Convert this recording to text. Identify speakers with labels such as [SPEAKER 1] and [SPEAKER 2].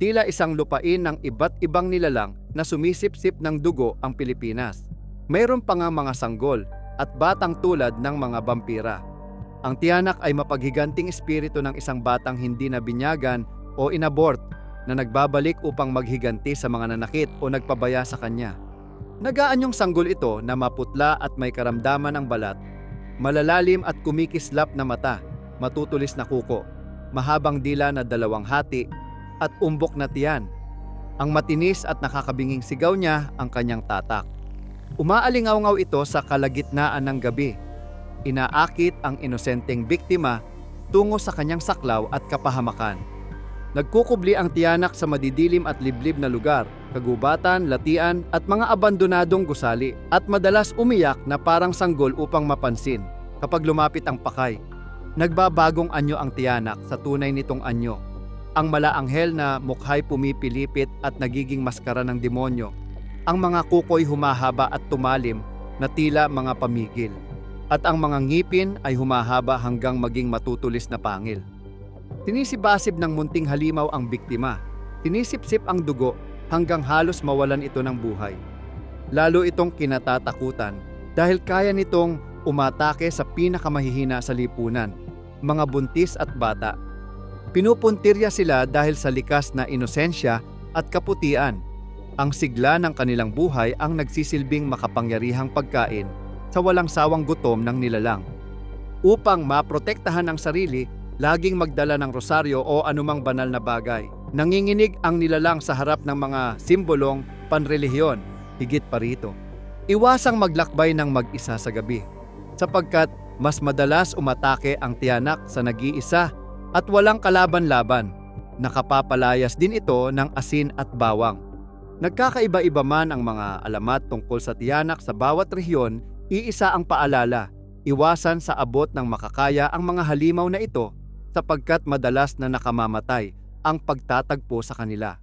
[SPEAKER 1] Tila isang lupain ng iba't ibang nilalang na sumisip-sip ng dugo ang Pilipinas. Mayroon pa nga mga sanggol at batang tulad ng mga vampira. Ang tiyanak ay mapaghiganting espiritu ng isang batang hindi na binyagan o inabort na nagbabalik upang maghiganti sa mga nanakit o nagpabaya sa kanya. Nagaanyong sanggol ito na maputla at may karamdaman ng balat, malalalim at kumikislap na mata, matutulis na kuko, mahabang dila na dalawang hati, at umbok na tiyan. Ang matinis at nakakabinging sigaw niya ang kanyang tatak. Umaalingaw-ngaw ito sa kalagitnaan ng gabi. Inaakit ang inosenteng biktima tungo sa kanyang saklaw at kapahamakan. Nagkukubli ang tiyanak sa madidilim at liblib na lugar, kagubatan, latian at mga abandonadong gusali at madalas umiyak na parang sanggol upang mapansin kapag lumapit ang pakay. Nagbabagong anyo ang tiyanak sa tunay nitong anyo. Ang malaanghel na mukhay pumipilipit at nagiging maskara ng demonyo. Ang mga kukoy humahaba at tumalim na tila mga pamigil. At ang mga ngipin ay humahaba hanggang maging matutulis na pangil. Sinisibasib ng munting halimaw ang biktima. Sinisipsip ang dugo hanggang halos mawalan ito ng buhay. Lalo itong kinatatakutan dahil kaya nitong umatake sa pinakamahihina sa lipunan, mga buntis at bata. Pinupuntirya sila dahil sa likas na inosensya at kaputian. Ang sigla ng kanilang buhay ang nagsisilbing makapangyarihang pagkain sa walang sawang gutom ng nilalang. Upang maprotektahan ang sarili, laging magdala ng rosaryo o anumang banal na bagay. Nanginginig ang nilalang sa harap ng mga simbolong panrelihiyon, higit pa rito. Iwasang maglakbay ng mag-isa sa gabi, sapagkat mas madalas umatake ang tiyanak sa nag-iisa at walang kalaban-laban. Nakapapalayas din ito ng asin at bawang. Nagkakaiba-iba man ang mga alamat tungkol sa tiyanak sa bawat rehiyon, iisa ang paalala, iwasan sa abot ng makakaya ang mga halimaw na ito sapagkat madalas na nakamamatay ang pagtatagpo sa kanila.